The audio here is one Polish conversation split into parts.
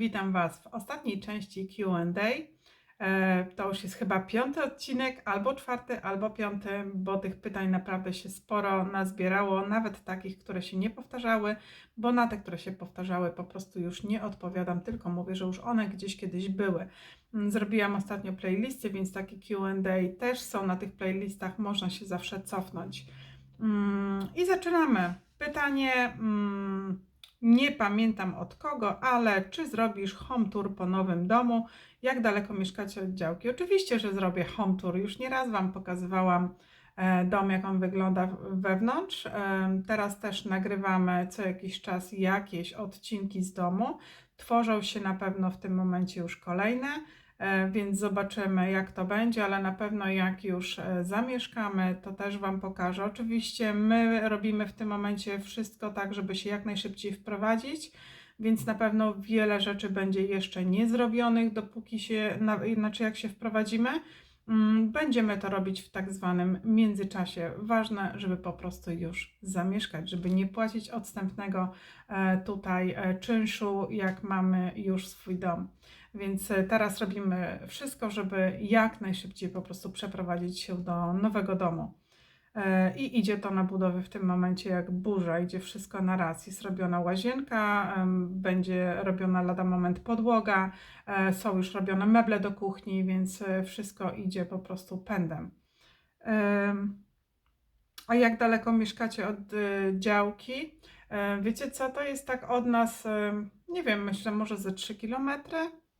witam Was w ostatniej części QA. E, To już jest chyba piąty odcinek, albo czwarty, albo piąty, bo tych pytań naprawdę się sporo nazbierało, nawet takich, które się nie powtarzały, bo na te, które się powtarzały, po prostu już nie odpowiadam, tylko mówię, że już one gdzieś kiedyś były. Mm, Zrobiłam ostatnio playlisty, więc takie QA też są na tych playlistach, można się zawsze cofnąć. Mm, I zaczynamy. Pytanie. Nie pamiętam od kogo, ale czy zrobisz home tour po nowym domu? Jak daleko mieszkacie od działki? Oczywiście, że zrobię home tour. Już nieraz Wam pokazywałam e, dom, jak on wygląda wewnątrz. E, Teraz też nagrywamy co jakiś czas jakieś odcinki z domu. Tworzą się na pewno w tym momencie już kolejne, więc zobaczymy, jak to będzie, ale na pewno jak już e, zamieszkamy, to też Wam pokażę. Oczywiście my robimy w tym momencie wszystko tak, żeby się jak najszybciej wprowadzić, więc na pewno wiele rzeczy będzie jeszcze niezrobionych, dopóki się, na, znaczy jak się wprowadzimy. Mm, Będziemy to robić w tak zwanym międzyczasie. Ważne, żeby po prostu już zamieszkać, żeby nie płacić odstępnego e, tutaj e, czynszu, jak mamy już swój dom. Więc e, teraz robimy wszystko, żeby jak najszybciej po prostu przeprowadzić się do nowego domu. E, I idzie to na budowy w tym momencie jak burza, idzie wszystko na raz. Jest robiona łazienka, będzie robiona lada moment podłoga, e, są już robione meble do kuchni, więc wszystko idzie po prostu pędem. Em, A jak daleko mieszkacie od działki? Wiecie co, to jest tak od nas, nie wiem, myślę może ze 3 km,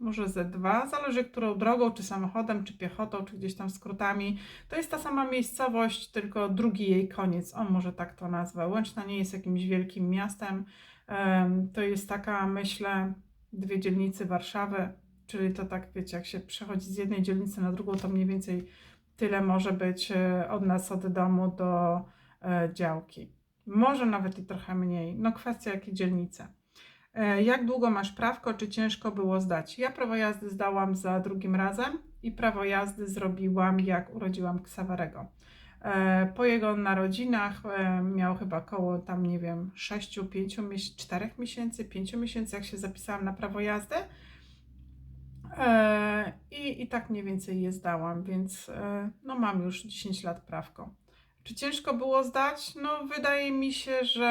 może ze 2, zależy którą drogą, czy samochodem, czy piechotą, czy gdzieś tam skrótami. To jest ta sama miejscowość, tylko drugi jej koniec, o może tak to nazwę. Łęczna nie jest jakimś wielkim miastem, em, to jest taka, myślę, dwie dzielnice Warszawy, czyli to tak, wiecie, jak się przechodzi z jednej dzielnicy na drugą, to mniej więcej tyle może być e, od nas, od domu do e, działki. Może nawet i trochę mniej. No kwestia jakiej dzielnicy. E, Jak długo masz prawko, czy ciężko było zdać? Ja prawo jazdy zdałam za drugim razem i prawo jazdy zrobiłam jak urodziłam Ksawerego. E, Po jego narodzinach e, miał chyba koło tam, nie wiem, 6, 5, 4 miesięcy, 5 miesięcy, jak się zapisałam na prawo jazdy. I, I tak mniej więcej je zdałam, więc no mam już 10 lat prawko. Czy ciężko było zdać? No wydaje mi się, że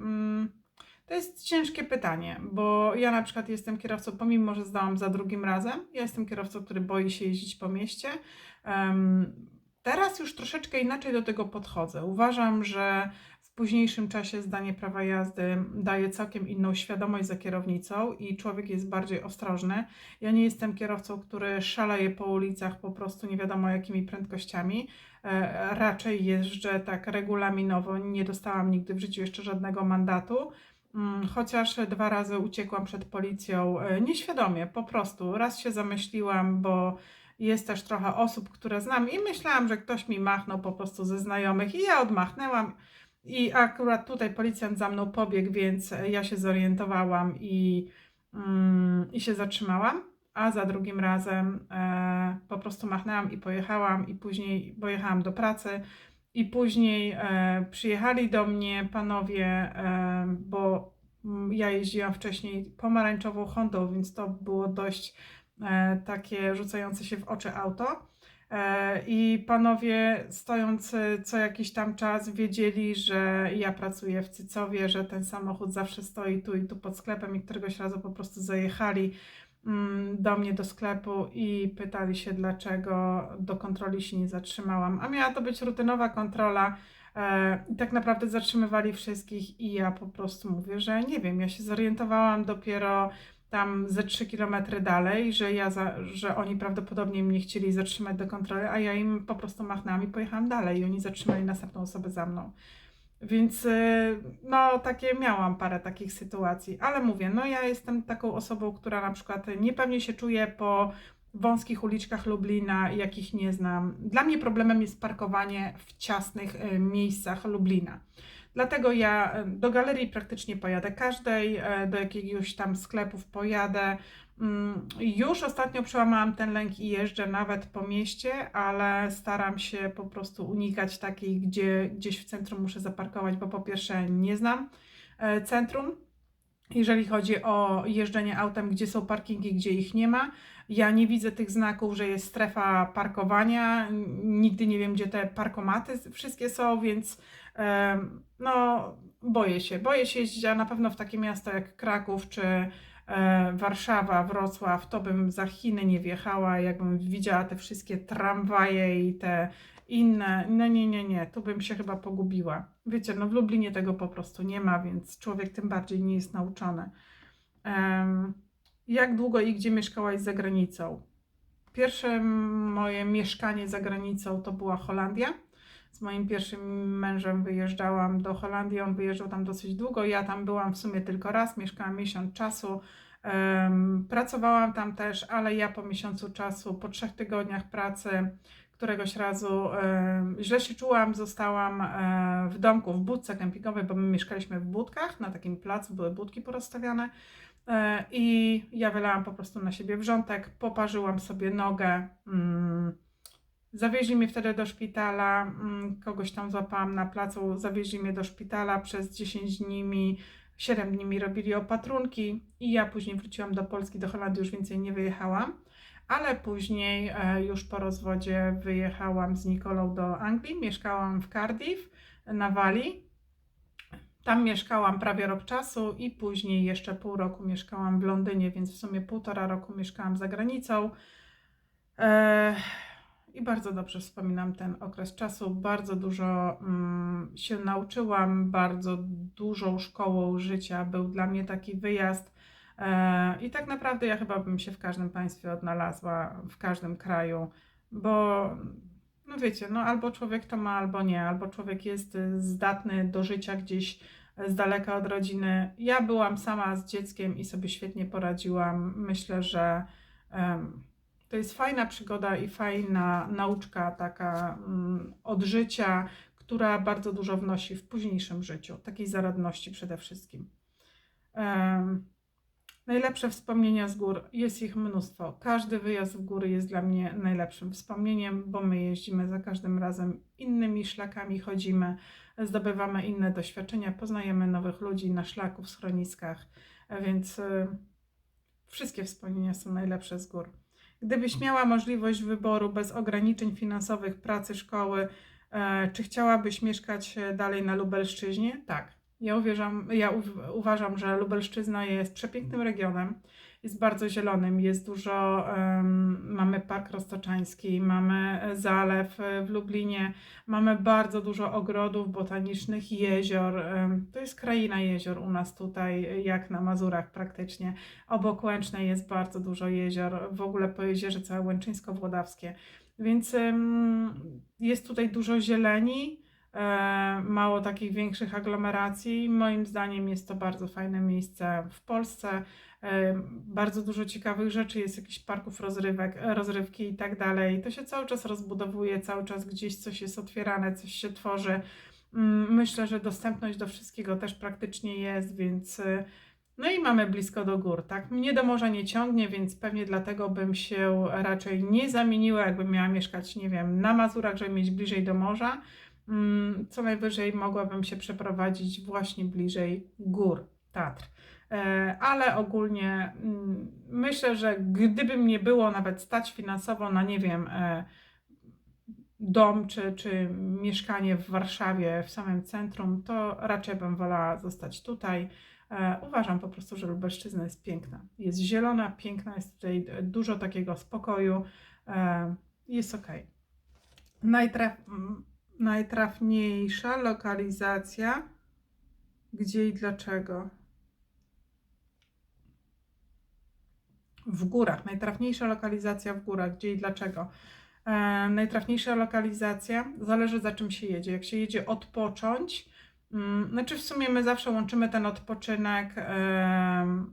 mm, to jest ciężkie pytanie, bo ja na przykład jestem kierowcą, pomimo że zdałam za drugim razem, ja jestem kierowcą, który boi się jeździć po mieście. Teraz już troszeczkę inaczej do tego podchodzę. Uważam, że w późniejszym czasie zdanie prawa jazdy daje całkiem inną świadomość za kierownicą i człowiek jest bardziej ostrożny. Ja nie jestem kierowcą, który szaleje po ulicach po prostu nie wiadomo jakimi prędkościami. E, Raczej jeżdżę tak regulaminowo. Nie dostałam nigdy w życiu jeszcze żadnego mandatu. Mm, Chociaż dwa razy uciekłam przed policją e, nieświadomie, po prostu. Raz się zamyśliłam, bo jest też trochę osób, które znam i myślałam, że ktoś mi machnął po prostu ze znajomych i ja odmachnęłam. I akurat tutaj policjant za mną pobiegł, więc ja się zorientowałam i, mm, i się zatrzymałam. A za drugim razem e, po prostu machnęłam i pojechałam, i później pojechałam do pracy. I później e, przyjechali do mnie panowie, e, bo ja jeździłam wcześniej pomarańczową Hondą, więc to było dość e, takie rzucające się w oczy auto. E, I panowie stojący co jakiś tam czas wiedzieli, że ja pracuję w Cycowie, że ten samochód zawsze stoi tu i tu pod sklepem i któregoś razu po prostu zajechali do mnie do sklepu i pytali się, dlaczego do kontroli się nie zatrzymałam. A miała to być rutynowa kontrola. e, I tak naprawdę zatrzymywali wszystkich, i ja po prostu mówię, że nie wiem. Ja się zorientowałam dopiero tam ze 3 km dalej, że, ja za, że oni prawdopodobnie mnie chcieli zatrzymać do kontroli, a ja im po prostu machnęłam i pojechałam dalej. I oni zatrzymali następną osobę za mną. Więc y, no takie miałam parę takich sytuacji, ale mówię, no ja jestem taką osobą, która na przykład niepewnie się czuje po wąskich uliczkach Lublina, jakich nie znam. Dla mnie problemem jest parkowanie w ciasnych y, miejscach Lublina. Dlatego ja y, do galerii praktycznie pojadę każdej, do jakiegoś tam sklepów pojadę. Mm, Już ostatnio przełamałam ten lęk i jeżdżę nawet po mieście, ale staram się po prostu unikać takich, gdzie gdzieś w centrum muszę zaparkować, bo po pierwsze nie znam e, centrum jeżeli chodzi o jeżdżenie autem, gdzie są parkingi, gdzie ich nie ma. Ja nie widzę tych znaków, że jest strefa parkowania. Nigdy nie wiem, gdzie te parkomaty wszystkie są, więc no, boję się. Boję się jeździć, a na pewno w takie miasto jak Kraków czy Warszawa, Wrocław, to bym za Chiny nie wjechała. Jakbym widziała te wszystkie tramwaje i te inne. No nie, nie, nie, tu bym się chyba pogubiła. Wiecie, no w Lublinie tego po prostu nie ma, więc człowiek tym bardziej nie jest nauczony. Jak długo i gdzie mieszkałaś za granicą? Pierwsze moje mieszkanie za granicą to była Holandia. Z moim pierwszym mężem wyjeżdżałam do Holandii, on wyjeżdżał tam dosyć długo. Ja tam byłam w sumie tylko raz, mieszkałam miesiąc czasu. Pracowałam tam też, ale ja po miesiącu czasu, po trzech tygodniach pracy, któregoś razu źle się czułam, zostałam e, w domku, w budce kempingowej, bo my mieszkaliśmy w budkach, na takim placu były budki porozstawiane e, i ja wylałam po prostu na siebie wrzątek, poparzyłam sobie nogę, mm, zawieźli mnie wtedy do szpitala, mm, kogoś tam złapałam na placu, zawieźli mnie do szpitala, przez 10 dni mi 7 dni mi robili opatrunki i ja później wróciłam do Polski, do Holandii, już więcej nie wyjechałam ale później e, już po rozwodzie wyjechałam z Nikolą do Anglii, mieszkałam w Cardiff na Walii. Tam mieszkałam prawie rok czasu i później jeszcze pół roku mieszkałam w Londynie, więc w sumie półtora roku mieszkałam za granicą. E, I bardzo dobrze wspominam ten okres czasu. Bardzo dużo mm, się nauczyłam, bardzo dużą szkołą życia był dla mnie taki wyjazd E, I tak naprawdę ja chyba bym się w każdym państwie odnalazła, w każdym kraju, bo no wiecie, no albo człowiek to ma, albo nie, albo człowiek jest y, zdatny do życia gdzieś z daleka od rodziny. Ja byłam sama z dzieckiem i sobie świetnie poradziłam. Myślę, że to jest fajna przygoda i fajna nauczka taka um, od życia, która bardzo dużo wnosi w późniejszym życiu, takiej zaradności przede wszystkim. Najlepsze wspomnienia z gór, jest ich mnóstwo. Każdy wyjazd w góry jest dla mnie najlepszym wspomnieniem, bo my jeździmy za każdym razem innymi szlakami, chodzimy, zdobywamy inne doświadczenia, poznajemy nowych ludzi na szlaku, w schroniskach, więc y, wszystkie wspomnienia są najlepsze z gór. Gdybyś miała możliwość wyboru bez ograniczeń finansowych pracy, szkoły, y, czy chciałabyś mieszkać dalej na Lubelszczyźnie? Tak. Ja, uwierzam, ja uważam, że Lubelszczyzna jest przepięknym regionem, jest bardzo zielonym, jest dużo, um, mamy Park Roztoczański, mamy zalew w Lublinie, mamy bardzo dużo ogrodów botanicznych, jezior. Um, to jest kraina jezior u nas tutaj, jak na Mazurach praktycznie. Obok Łęcznej jest bardzo dużo jezior, w ogóle po jeziorze całe Łęczyńsko-Włodawskie. Więc um, jest tutaj dużo zieleni, E, mało takich większych aglomeracji. Moim zdaniem jest to bardzo fajne miejsce w Polsce. E, bardzo dużo ciekawych rzeczy, jest jakichś parków rozrywek, rozrywki i tak dalej. To się cały czas rozbudowuje, cały czas gdzieś coś jest otwierane, coś się tworzy. Mm, myślę, że dostępność do wszystkiego też praktycznie jest, więc e, no i mamy blisko do gór, tak? Mnie do morza nie ciągnie, więc pewnie dlatego bym się raczej nie zamieniła, jakbym miała mieszkać, nie wiem, na Mazurach, żeby mieć bliżej do morza co najwyżej mogłabym się przeprowadzić właśnie bliżej gór Tatr. E, ale ogólnie mm, myślę, że gdyby mnie było nawet stać finansowo na, nie wiem, e, dom czy, czy mieszkanie w Warszawie, w samym centrum, to raczej bym wolała zostać tutaj. E, uważam po prostu, że Lubelszczyzna jest piękna. Jest zielona, piękna, jest tutaj dużo takiego spokoju. Jest ok. Najtraf najtrafniejsza lokalizacja, gdzie i dlaczego. W górach. Najtrafniejsza lokalizacja w górach, gdzie i dlaczego. E, najtrafniejsza lokalizacja zależy za czym się jedzie. Jak się jedzie odpocząć, znaczy w sumie my zawsze łączymy ten odpoczynek.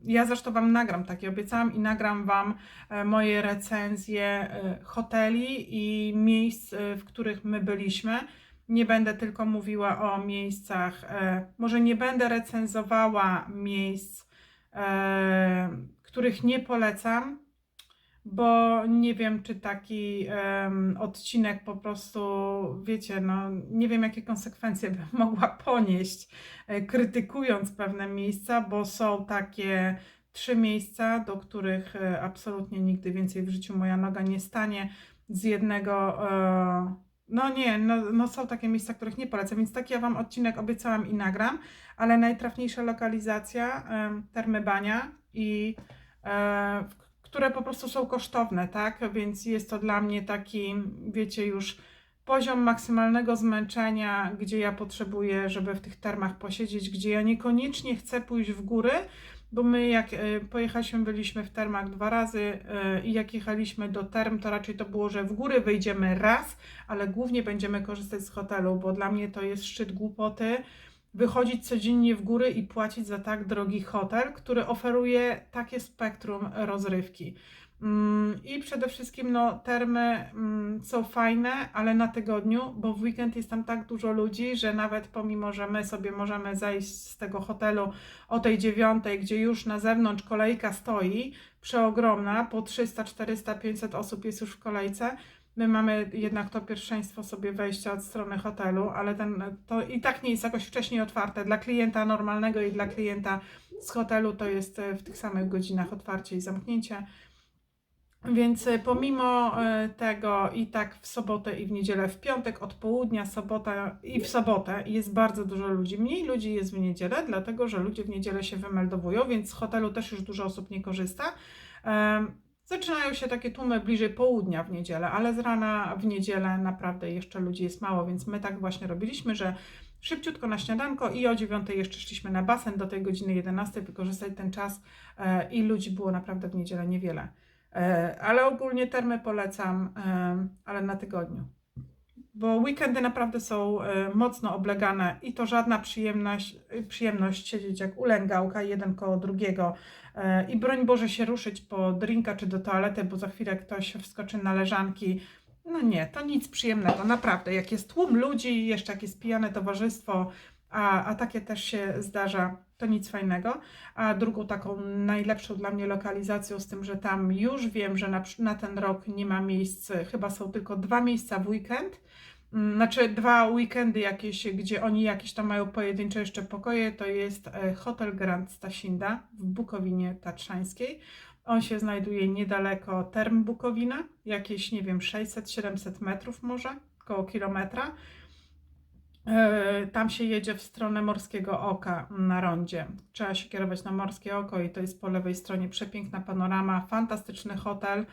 Ja zresztą Wam nagram takie, obiecałam i nagram Wam e, moje recenzje e, hoteli i miejsc, e, w których my byliśmy. Nie będę tylko mówiła o miejscach, może nie będę recenzowała miejsc, których nie polecam, bo nie wiem, czy taki em, odcinek po prostu, wiecie, no nie wiem, jakie konsekwencje bym mogła ponieść, e, krytykując pewne miejsca, bo są takie trzy miejsca, do których e, absolutnie nigdy więcej w życiu moja noga nie stanie. Z jednego, e, no nie, no, no są takie miejsca, których nie polecam, więc taki ja Wam odcinek obiecałam i nagram, ale najtrafniejsza lokalizacja, em, Termy Bania i w- które po prostu są kosztowne, tak? Więc jest to dla mnie taki, wiecie, już poziom maksymalnego zmęczenia, gdzie ja potrzebuję, żeby w tych termach posiedzieć, gdzie ja niekoniecznie chcę pójść w góry, bo my jak e, pojechaliśmy, byliśmy w termach dwa razy e, i jak jechaliśmy do term, to raczej to było, że w góry wyjdziemy raz, ale głównie będziemy korzystać z hotelu, bo dla mnie to jest szczyt głupoty wychodzić codziennie w góry i płacić za tak drogi hotel, który oferuje takie spektrum rozrywki. Mm, I przede wszystkim no, termy mm, są fajne, ale na tygodniu, bo w weekend jest tam tak dużo ludzi, że nawet pomimo, że my sobie możemy zejść z tego hotelu o tej dziewiątej, gdzie już na zewnątrz kolejka stoi, przeogromna, po 300, 400, 500 osób jest już w kolejce, My mamy jednak to pierwszeństwo sobie wejścia od strony hotelu, ale ten, to i tak nie jest jakoś wcześniej otwarte. Dla klienta normalnego i dla klienta z hotelu to jest e, w tych samych godzinach otwarcie i zamknięcie. Więc e, pomimo e, tego i tak w sobotę i w niedzielę, w piątek od południa, sobota i w sobotę jest bardzo dużo ludzi. Mniej ludzi jest w niedzielę, dlatego że ludzie w niedzielę się wymeldowują, więc z hotelu też już dużo osób nie korzysta. Zaczynają się takie tłumy bliżej południa w niedzielę, ale z rana w niedzielę naprawdę jeszcze ludzi jest mało, więc my tak właśnie robiliśmy, że szybciutko na śniadanko i o 9 jeszcze szliśmy na basen do tej godziny 11, wykorzystać ten czas e, i ludzi było naprawdę w niedzielę niewiele. E, Ale ogólnie termy polecam, e, ale na tygodniu. Bo weekendy naprawdę są e, mocno oblegane i to żadna przyjemność, przyjemność siedzieć jak ulęgałka, jeden koło drugiego e, i broń Boże się ruszyć po drinka czy do toalety, bo za chwilę ktoś wskoczy na leżanki. No nie, to nic przyjemnego, naprawdę. Jak jest tłum ludzi, jeszcze jak jest pijane towarzystwo, a, a takie też się zdarza, to nic fajnego. A drugą taką najlepszą dla mnie lokalizacją z tym, że tam już wiem, że na, na ten rok nie ma miejsc, chyba są tylko dwa miejsca w weekend. Mm, Znaczy dwa weekendy jakieś, gdzie oni jakieś tam mają pojedyncze jeszcze pokoje, to jest e, Hotel Grand Stasinda w Bukowinie Tatrzańskiej. On się znajduje niedaleko Term Bukowina, jakieś, nie wiem, 600-700 metrów może, koło kilometra. E, Tam się jedzie w stronę Morskiego Oka na rondzie. Trzeba się kierować na Morskie Oko i to jest po lewej stronie przepiękna panorama, fantastyczny hotel.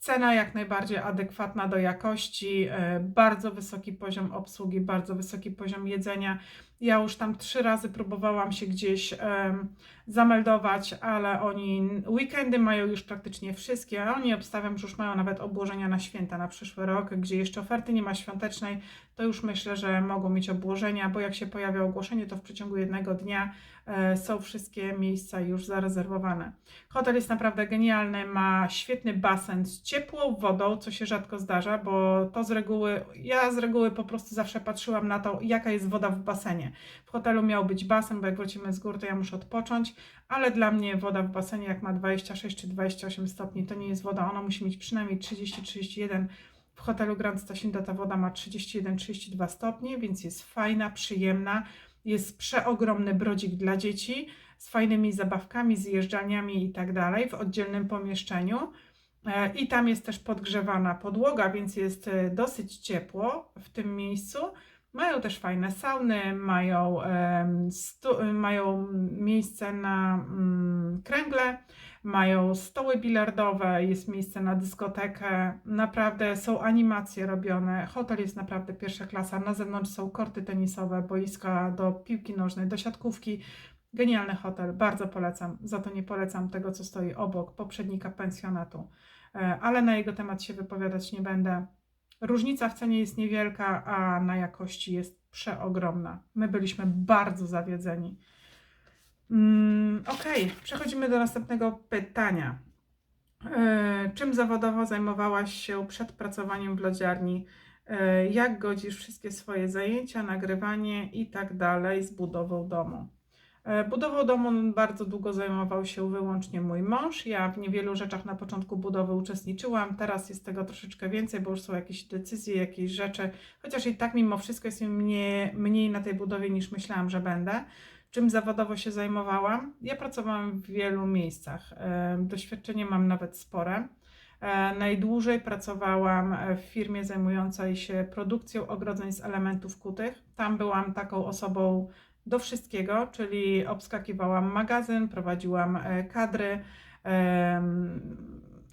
Cena jak najbardziej adekwatna do jakości, e, bardzo wysoki poziom obsługi, bardzo wysoki poziom jedzenia. Ja już tam trzy razy próbowałam się gdzieś em, zameldować, ale oni weekendy mają już praktycznie wszystkie, a oni obstawiam, że już mają nawet obłożenia na święta na przyszły rok, gdzie jeszcze oferty nie ma świątecznej, to już myślę, że mogą mieć obłożenia, bo jak się pojawia ogłoszenie, to w przeciągu jednego dnia e, są wszystkie miejsca już zarezerwowane. Hotel jest naprawdę genialny, ma świetny basen z ciepłą wodą, co się rzadko zdarza, bo to z reguły, ja z reguły po prostu zawsze patrzyłam na to, jaka jest woda w basenie. W hotelu miał być basen, bo jak wrócimy z gór, to ja muszę odpocząć, ale dla mnie woda w basenie, jak ma 26 czy 28 stopni, to nie jest woda, ona musi mieć przynajmniej 30-31 w hotelu Grand Stasinda ta woda ma 31-32 stopnie, więc jest fajna, przyjemna. Jest przeogromny brodzik dla dzieci z fajnymi zabawkami, zjeżdżalniami i tak dalej w oddzielnym pomieszczeniu. E, I tam jest też podgrzewana podłoga, więc jest e, dosyć ciepło w tym miejscu. Mają też fajne sauny, mają, mają miejsce na mm, kręgle, mają stoły bilardowe, jest miejsce na dyskotekę. Naprawdę są animacje robione. Hotel jest naprawdę pierwsza klasa. Na zewnątrz są korty tenisowe, boiska do piłki nożnej, do siatkówki. Genialny hotel, bardzo polecam. Za to nie polecam tego, co stoi obok poprzednika pensjonatu. E, Ale na jego temat się wypowiadać nie będę. Różnica w cenie jest niewielka, a na jakości jest przeogromna. My byliśmy bardzo zawiedzeni. Mm, Okej, przechodzimy do następnego pytania. E, Czym zawodowo zajmowałaś się przed pracowaniem w lodziarni? E, Jak godzisz wszystkie swoje zajęcia, nagrywanie i tak dalej z budową domu? E, Budową domu bardzo długo zajmował się wyłącznie mój mąż. Ja w niewielu rzeczach na początku budowy uczestniczyłam. Teraz jest tego troszeczkę więcej, bo już są jakieś decyzje, jakieś rzeczy. Chociaż i tak mimo wszystko jest mi mniej, na tej budowie niż myślałam, że będę. Czym zawodowo się zajmowałam? Ja pracowałam w wielu miejscach. E, Doświadczenie mam nawet spore. E, Najdłużej pracowałam w firmie zajmującej się produkcją ogrodzeń z elementów kutych. Tam byłam taką osobą do wszystkiego, czyli obskakiwałam magazyn, prowadziłam e, kadry,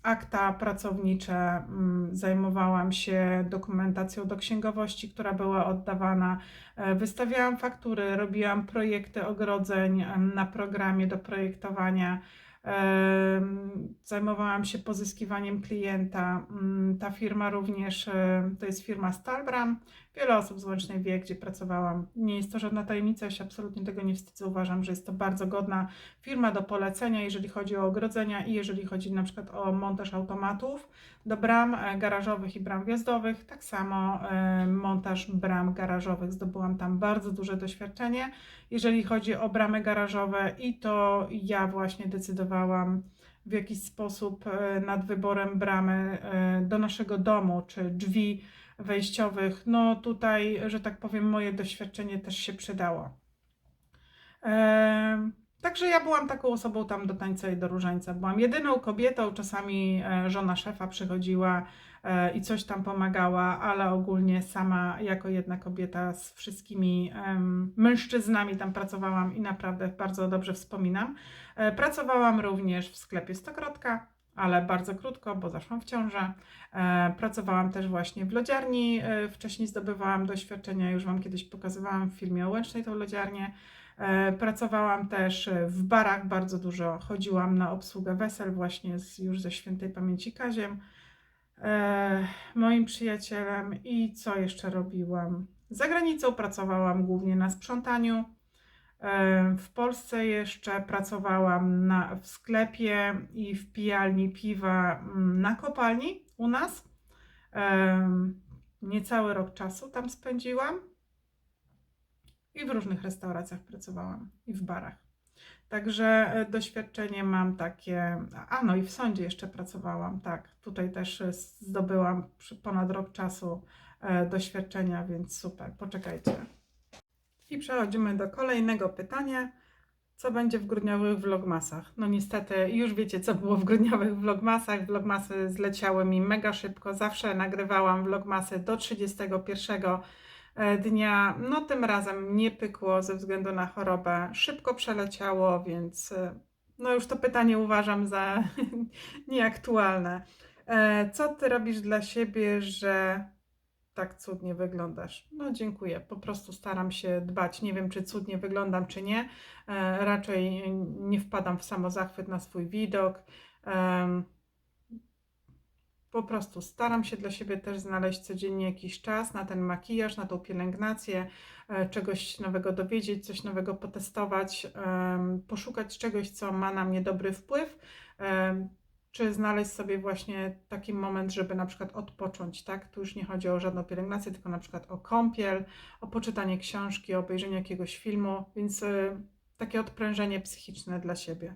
akta pracownicze, zajmowałam się dokumentacją do księgowości, która była oddawana, e, wystawiałam faktury, robiłam projekty ogrodzeń em, na programie do projektowania. Zajmowałam się pozyskiwaniem klienta. Ta firma również e, to jest firma Stalbram. Wiele osób z Łącznej wie, gdzie pracowałam. Nie jest to żadna tajemnica, ja się absolutnie tego nie wstydzę. Uważam, że jest to bardzo godna firma do polecenia, jeżeli chodzi o ogrodzenia i jeżeli chodzi na przykład o montaż automatów do bram e, garażowych i bram wjazdowych. Tak samo e, montaż bram garażowych. Zdobyłam tam bardzo duże doświadczenie. Jeżeli chodzi o bramy garażowe, i to ja właśnie decydowałam w jakiś sposób e, nad wyborem bramy do naszego domu, czy drzwi wejściowych. No tutaj, że tak powiem, moje doświadczenie też się przydało. Em, Także ja byłam taką osobą tam do tańca i do różańca. Byłam jedyną kobietą, czasami e, żona szefa przychodziła e, i coś tam pomagała, ale ogólnie sama jako jedna kobieta z wszystkimi em, mężczyznami tam pracowałam i naprawdę bardzo dobrze wspominam. E, Pracowałam również w sklepie Stokrotka, ale bardzo krótko, bo zaszłam w ciążę. E, Pracowałam też właśnie w lodziarni, e, wcześniej zdobywałam doświadczenia, już Wam kiedyś pokazywałam w filmie o Łęcznej tą lodziarnię. E, Pracowałam też w barach bardzo dużo. Chodziłam na obsługę wesel właśnie z, już ze świętej pamięci Kaziem, moim przyjacielem. I co jeszcze robiłam? Za granicą pracowałam głównie na sprzątaniu. E, W Polsce jeszcze pracowałam na, w sklepie i w pijalni piwa mm, na kopalni u nas. Em, Niecały rok czasu tam spędziłam. I w różnych restauracjach pracowałam i w barach. Także e, doświadczenie mam takie. A no i w sądzie jeszcze pracowałam, tak. Tutaj też e, zdobyłam ponad rok czasu e, doświadczenia, więc super. Poczekajcie. I przechodzimy do kolejnego pytania. Co będzie w grudniowych vlogmasach? No niestety już wiecie, co było w grudniowych vlogmasach. Vlogmasy zleciały mi mega szybko. Zawsze nagrywałam vlogmasy do 31 e, dnia. No tym razem nie pykło ze względu na chorobę. Szybko przeleciało, więc e, no już to pytanie uważam za nieaktualne. E, Co ty robisz dla siebie, że tak cudnie wyglądasz? No dziękuję. Po prostu staram się dbać. Nie wiem, czy cudnie wyglądam, czy nie. E, Raczej nie wpadam w samozachwyt na swój widok. Em, po prostu staram się dla siebie też znaleźć codziennie jakiś czas na ten makijaż, na tą pielęgnację, e, czegoś nowego dowiedzieć, coś nowego potestować, em, poszukać czegoś, co ma na mnie dobry wpływ, em, czy znaleźć sobie właśnie taki moment, żeby na przykład odpocząć, tak? Tu już nie chodzi o żadną pielęgnację, tylko na przykład o kąpiel, o poczytanie książki, o obejrzenie jakiegoś filmu, więc y, takie odprężenie psychiczne dla siebie.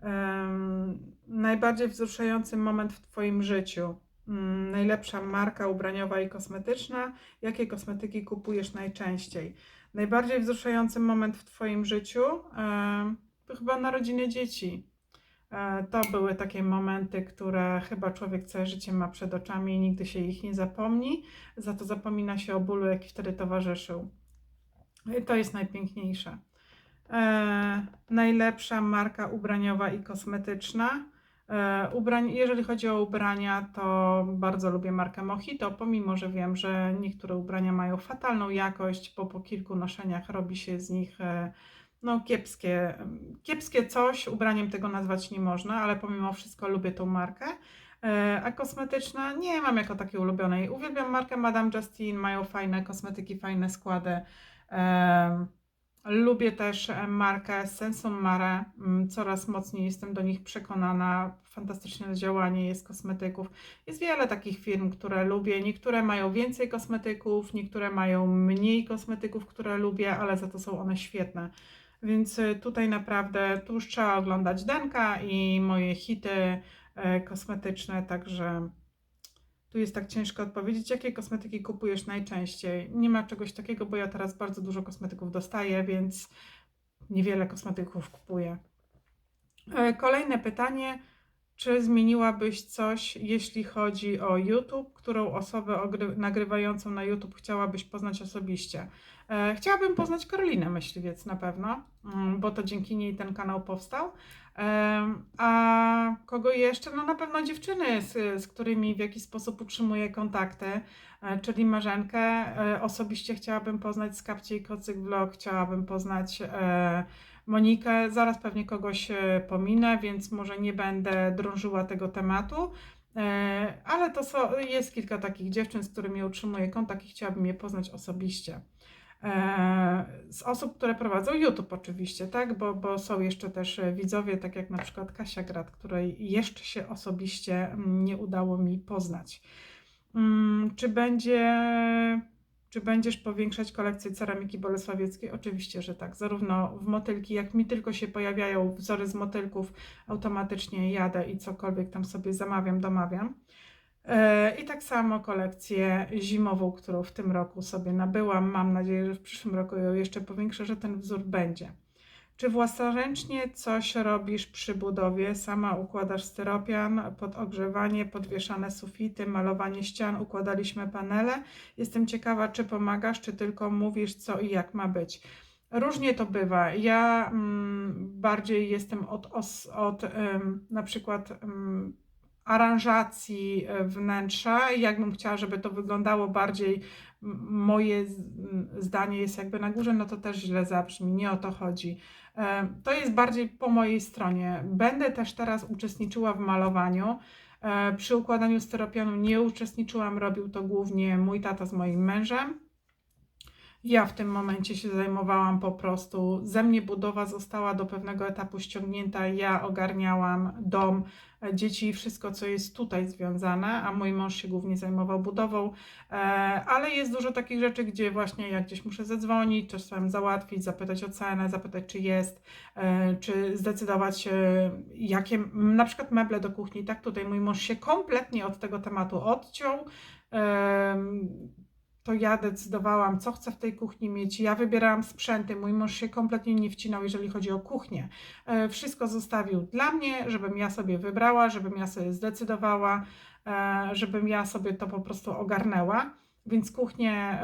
Em, najbardziej wzruszający moment w Twoim życiu. Mm, najlepsza marka ubraniowa i kosmetyczna. Jakie kosmetyki kupujesz najczęściej? Najbardziej wzruszający moment w Twoim życiu em, to chyba narodziny dzieci. E, To były takie momenty, które chyba człowiek całe życie ma przed oczami i nigdy się ich nie zapomni. Za to zapomina się o bólu, jaki wtedy towarzyszył. I to jest najpiękniejsze. E, najlepsza marka ubraniowa i kosmetyczna. E, ubrań, jeżeli chodzi o ubrania, to bardzo lubię markę Mojito, pomimo że wiem, że niektóre ubrania mają fatalną jakość, bo po kilku noszeniach robi się z nich e, no, kiepskie, kiepskie coś. Ubraniem tego nazwać nie można, ale pomimo wszystko lubię tą markę. E, A kosmetyczna nie mam jako takiej ulubionej. Uwielbiam markę Madame Justine, mają fajne kosmetyki, fajne składy. Em, Lubię też e, markę Sensum Mare. Mm, Coraz mocniej jestem do nich przekonana. Fantastyczne działanie jest kosmetyków. Jest wiele takich firm, które lubię. Niektóre mają więcej kosmetyków, niektóre mają mniej kosmetyków, które lubię, ale za to są one świetne. Więc y, tutaj naprawdę tu już trzeba oglądać Denka i moje hity e, kosmetyczne, także tu jest tak ciężko odpowiedzieć, jakie kosmetyki kupujesz najczęściej. Nie ma czegoś takiego, bo ja teraz bardzo dużo kosmetyków dostaję, więc niewiele kosmetyków kupuję. E, Kolejne pytanie. Czy zmieniłabyś coś, jeśli chodzi o YouTube? Którą osobę nagrywającą na YouTube chciałabyś poznać osobiście? E, Chciałabym poznać Karolinę Myśliwiec na pewno, mm, bo to dzięki niej ten kanał powstał. A kogo jeszcze? No na pewno dziewczyny, z, z którymi w jakiś sposób utrzymuję kontakty, e, czyli Marzenkę. e, Osobiście chciałabym poznać Skapcie i Kocyk Vlog, chciałabym poznać Monikę. Zaraz pewnie kogoś pominę, więc może nie będę drążyła tego tematu. Ale to są, jest kilka takich dziewczyn, z którymi utrzymuję kontakt i chciałabym je poznać osobiście. E, Z osób, które prowadzą YouTube oczywiście, tak? Bo, bo są jeszcze też e, widzowie, tak jak na przykład Kasia Grat, której jeszcze się osobiście mm, nie udało mi poznać. Mm, Czy będzie, czy będziesz powiększać kolekcję ceramiki bolesławieckiej? Oczywiście, że tak. Zarówno w motylki, jak mi tylko się pojawiają wzory z motylków, automatycznie jadę i cokolwiek tam sobie zamawiam, domawiam. E, I tak samo kolekcję zimową, którą w tym roku sobie nabyłam. Mam nadzieję, że w przyszłym roku ją jeszcze powiększę, że ten wzór będzie. Czy własnoręcznie coś robisz przy budowie? Sama układasz styropian pod ogrzewanie, podwieszane sufity, malowanie ścian, układaliśmy panele. Jestem ciekawa, czy pomagasz, czy tylko mówisz, co i jak ma być. Różnie to bywa. Ja mm, bardziej jestem od, os, od em, na przykład em, aranżacji e, wnętrza. Jakbym chciała, żeby to wyglądało bardziej, moje zdanie jest jakby na górze, no to też źle zabrzmi. Nie o to chodzi. E, To jest bardziej po mojej stronie. Będę też teraz uczestniczyła w malowaniu. E, Przy układaniu styropianu nie uczestniczyłam, robił to głównie mój tata z moim mężem. Ja w tym momencie się zajmowałam po prostu. Ze mnie budowa została do pewnego etapu ściągnięta. Ja ogarniałam dom, e, dzieci i wszystko, co jest tutaj związane, a mój mąż się głównie zajmował budową. E, Ale jest dużo takich rzeczy, gdzie właśnie ja gdzieś muszę zadzwonić, czasem załatwić, zapytać o cenę, zapytać, czy jest, e, czy zdecydować, jakie na przykład meble do kuchni. Tak, tutaj mój mąż się kompletnie od tego tematu odciął. To ja decydowałam, co chcę w tej kuchni mieć. Ja wybierałam sprzęty. Mój mąż się kompletnie nie wcinał, jeżeli chodzi o kuchnię. E, Wszystko zostawił dla mnie, żebym ja sobie wybrała, żebym ja sobie zdecydowała, e, żebym ja sobie to po prostu ogarnęła. Więc kuchnię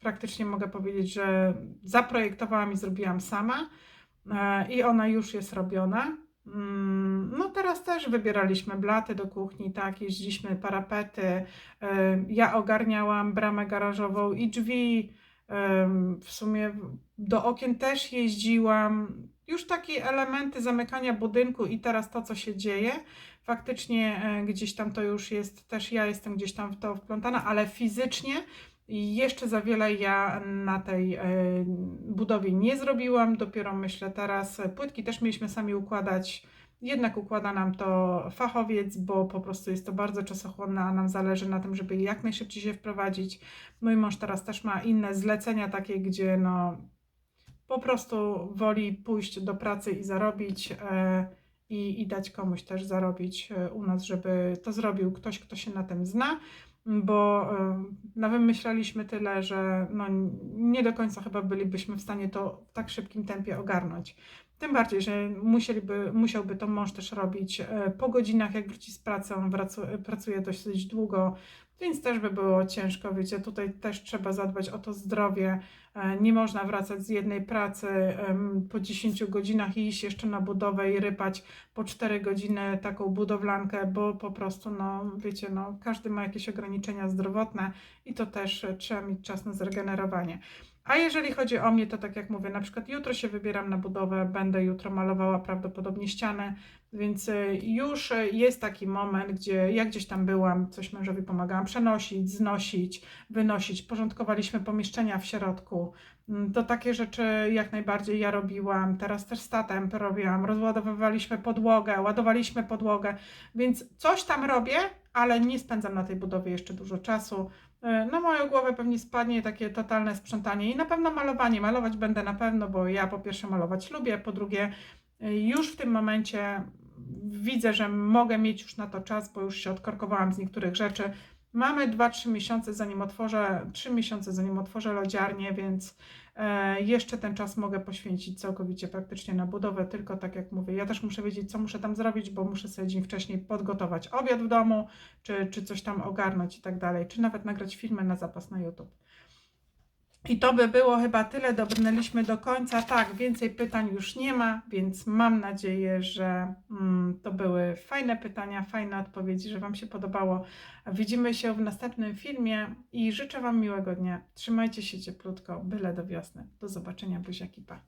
praktycznie mogę powiedzieć, że zaprojektowałam i zrobiłam sama e, i ona już jest robiona. Mm, No teraz też wybieraliśmy blaty do kuchni, tak, jeździliśmy parapety, Ja ogarniałam bramę garażową i drzwi. W sumie do okien też jeździłam. Już takie elementy zamykania budynku i teraz to, co się dzieje. Faktycznie e, gdzieś tam to już jest, też ja jestem gdzieś tam w to wplątana, ale fizycznie jeszcze za wiele ja na tej e, budowie nie zrobiłam. Dopiero myślę teraz, e, płytki też mieliśmy sami układać. Jednak układa nam to fachowiec, bo po prostu jest to bardzo czasochłonne, a nam zależy na tym, żeby jak najszybciej się wprowadzić. Mój mąż teraz też ma inne zlecenia takie, gdzie no po prostu woli pójść do pracy i zarobić e, i, i dać komuś też zarobić u nas, żeby to zrobił ktoś, kto się na tym zna, bo e, no wymyślaliśmy tyle, że no, nie do końca chyba bylibyśmy w stanie to w tak szybkim tempie ogarnąć. Tym bardziej, że musieliby, musiałby to mąż też robić e, po godzinach, jak wróci z pracy, on pracuje dosyć długo, więc też by było ciężko, wiecie, tutaj też trzeba zadbać o to zdrowie, E, nie można wracać z jednej pracy po 10 godzinach i iść jeszcze na budowę i rypać po 4 godziny taką budowlankę, bo po prostu, no wiecie, no każdy ma jakieś ograniczenia zdrowotne i to też trzeba mieć czas na zregenerowanie. A jeżeli chodzi o mnie, to tak jak mówię, na przykład jutro się wybieram na budowę, będę jutro malowała prawdopodobnie ścianę, więc y, już y, jest taki moment, gdzie ja gdzieś tam byłam, coś mężowi pomagałam przenosić, znosić, wynosić, porządkowaliśmy pomieszczenia w środku. Mm, To takie rzeczy jak najbardziej ja robiłam. Teraz też statem robiłam. Rozładowywaliśmy podłogę, ładowaliśmy podłogę, więc coś tam robię, ale nie spędzam na tej budowie jeszcze dużo czasu. E, Na moją głowę pewnie spadnie takie totalne sprzątanie i na pewno malowanie. Malować będę na pewno, bo ja po pierwsze malować lubię, po drugie y, już w tym momencie widzę, że mogę mieć już na to czas, bo już się odkorkowałam z niektórych rzeczy. Mamy 2-3 miesiące zanim otworzę, 3 miesiące zanim otworzę lodziarnię, więc e, jeszcze ten czas mogę poświęcić całkowicie praktycznie na budowę, tylko tak jak mówię, ja też muszę wiedzieć, co muszę tam zrobić, bo muszę sobie dzień wcześniej podgotować obiad w domu, czy, czy coś tam ogarnąć i tak dalej, czy nawet nagrać filmy na zapas na YouTube. I to by było chyba tyle. Dobrnęliśmy do końca. Tak, więcej pytań już nie ma, więc mam nadzieję, że mm, to były fajne pytania, fajne odpowiedzi, że Wam się podobało. Widzimy się w następnym filmie i życzę Wam miłego dnia. Trzymajcie się cieplutko, byle do wiosny. Do zobaczenia, buziaki, pa.